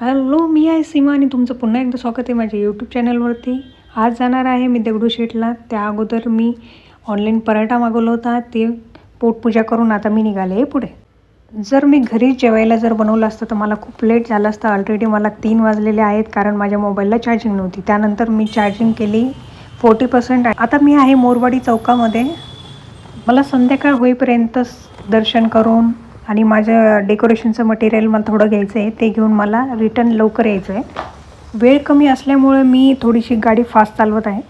Hello मी आहे सीमा आणि तुमचं पुन्हा एकदा स्वागत आहे माझ्या यूट्यूब चॅनलवरती आज जाणार आहे मी दगडूशेठला त्या अगोदर मी ऑनलाईन पराठा मागवला होता. ते पोटपूजा करून आता मी निघाले आहे पुढे. जर मी घरीच जेवायला जर बनवलं असतं तर मला खूप लेट झालं असतं. ऑलरेडी मला तीन वाजलेले आहेत कारण माझ्या मोबाईलला चार्जिंग नव्हती. त्यानंतर मी चार्जिंग केली. फोर्टी पर्सेंट आता मी आहे मोरवाडी चौकामध्ये. मला संध्याकाळ होईपर्यंत दर्शन करून आणि माझ्या डेकोरेशनचं मटेरियल मला थोडं घ्यायचं आहे ते घेऊन मला रिटर्न लवकर यायचं आहे. वेळ कमी असल्यामुळे मी थोडीशी गाडी फास्ट चालवत आहे.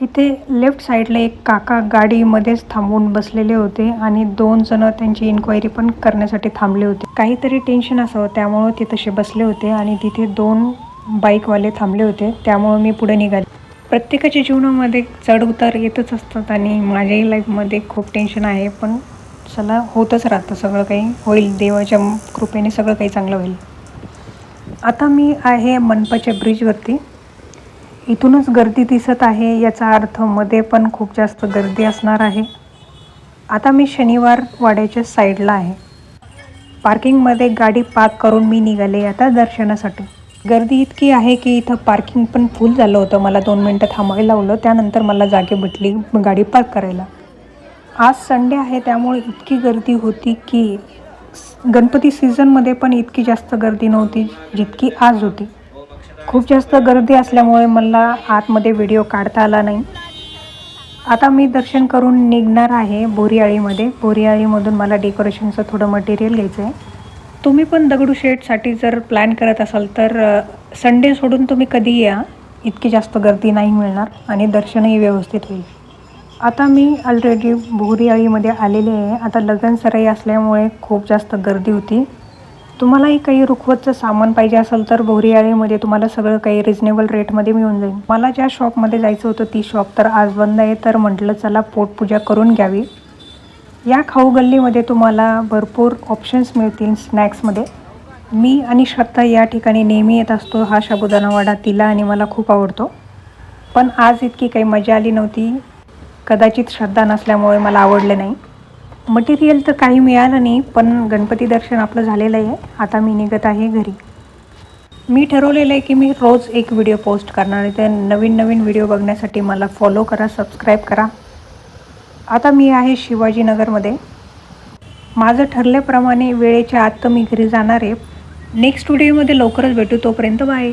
इथे लेफ्ट साईडला एक काका गाडीमध्येच थांबून बसलेले होते आणि दोन जण त्यांची इन्क्वायरी पण करण्यासाठी थांबले होते. काहीतरी टेन्शन असावं त्यामुळं ते तसे बसले होते आणि तिथे दोन बाईकवाले थांबले होते त्यामुळं मी पुढे निघाले. प्रत्येकाच्या जीवनामध्ये चढ उतार येतच असतात आणि माझ्याही लाईफमध्ये खूप टेन्शन आहे पण चला होतच राहतं सगळं काही. होईल देवाच्या कृपेने सगळं काही चांगलं होईल. आता मी आहे मनपाच्या ब्रिजवरती. इथूनच गर्दी दिसत आहे याचा अर्थमध्ये पण खूप जास्त गर्दी असणार आहे. आता मी शनिवार वाड्याच्या साईडला आहे. पार्किंगमध्ये गाडी पार्क करून मी निघाले आता दर्शनासाठी. गर्दी इतकी आहे की इथं पार्किंग पण फुल झालं होतं. मला दोन मिनटं थांबायला लावलं. त्यानंतर मला जागे भेटली गाडी पार्क करायला. आज संडे आहे त्यामुळे इतकी गर्दी होती की गणपती सीझनमध्ये पण इतकी जास्त गर्दी नव्हती जितकी आज होती. खूप जास्त गर्दी असल्यामुळे मला आतमध्ये व्हिडिओ काढता आला नाही. आता मी दर्शन करून निघणार आहे बोरियाळीमध्ये. बोरियाळीमधून मला डेकोरेशनचं थोडं मटेरियल घ्यायचं आहे. तुम्ही पण दगडूशेठसाठी जर प्लॅन करत असाल तर संडे सोडून तुम्ही कधी या? इतकी जास्त गर्दी नाही मिळणार आणि दर्शनही व्यवस्थित होईल. आता मी ऑलरेडी बोरियाळीमध्ये आलेले आहे. आता लगन सराई असल्यामुळे खूप जास्त गर्दी होती. तुम्हालाही काही रुखवतचं सामान पाहिजे असेल तर बोरियाळीमध्ये तुम्हाला सगळं काही रिजनेबल रेटमध्ये मिळून जाईल. मला ज्या शॉपमध्ये जायचं होतं ती शॉप तर आज बंद आहे तर म्हटलं चला पोटपूजा करून घ्यावी. या खाऊ गल्लीमध्ये तुम्हाला भरपूर ऑप्शन्स मिळतील स्नॅक्समध्ये मी आणि श्रद्धा या ठिकाणी नेहमी येत असतो. हा साबुदाणा वाडा तिला आणि मला खूप आवडतो. पण आज इतकी काही मजा आली नव्हती. कदाचित श्रद्धा नसल्यामुळे मला आवडले नाही. मटेरियल तर काही मिळालं नाही पण गणपती दर्शन आपलं झालेलं आहे. आता मी निघत आहे घरी. मी ठरवलेलं आहे की मी रोज एक व्हिडिओ पोस्ट करणार आहे. ते नवीन नवीन व्हिडिओ बघण्यासाठी मला फॉलो करा सबस्क्राईब करा. आता मी आहे शिवाजीनगरमध्ये. माझं ठरल्याप्रमाणे वेळेच्या आत तर मी घरी जाणार आहे. नेक्स्ट व्हिडिओमध्ये लवकरच भेटू तोपर्यंत बाय